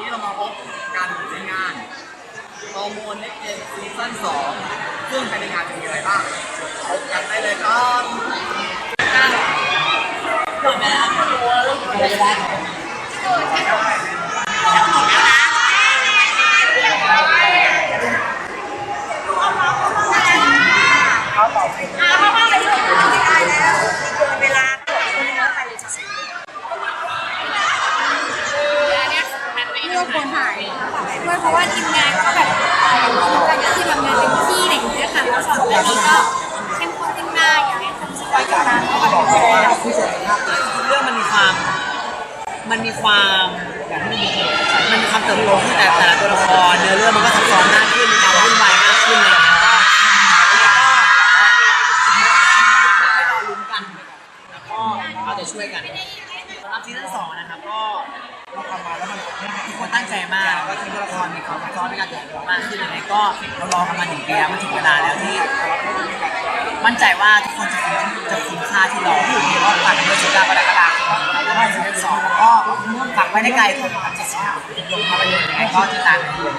นี้เรามาพบกันในงานฮอร์โมนเน็กเกนซีซั่น2ซึ่งภายในงานจะมีอะไรบ้างพบกันได้เลยครับเขาตอบอกไปเป็นเลื อกคนหายด้วยเพราะว่าทีมงานก็แบบกาที่ทำงานเป็นที่อะไรอย่างเงี้ยค่ะแล้วสองเรื่องนี้ก็เข้มข้นขึ้นมากอยากให้คนคอยติดตามก็แบบดูแลเรื่องมันมีความมันมีความอย่างที่มันมีความเติบโตขึ้นแต่แต่ละตัวละครเนื้อเรื่องมันก็ซับซ้อนมากขึ้นมีความวุ่นวายมากขึ้นอะไรอย่างเงี้ยก็แล้วก็ให้รอลุ้นกันแล้วก็เอาแต่ช่วยกันสำหรับซีซั่นสองนะครับก็ ใจมากแล้วก็ทีมละครมีความซับซ้อนในการแต่งตัวมากขึ้นยังไงก็เรารอกันมาหนึ่งปีแล้วมันถึงเวลาแล้วที่ มั่นใจว่าทุกคนจะคุ้มจะคุ้มค่าที่รอที่ก็ฝากด้วยสิบเก้ากรกฎาคมแล้วก็สิบสองก็ฝากไว้ในไกลคนพันเจ็ดสิบห้าลงมาพยนตร์ยังไงก็ติดตามกันด้วย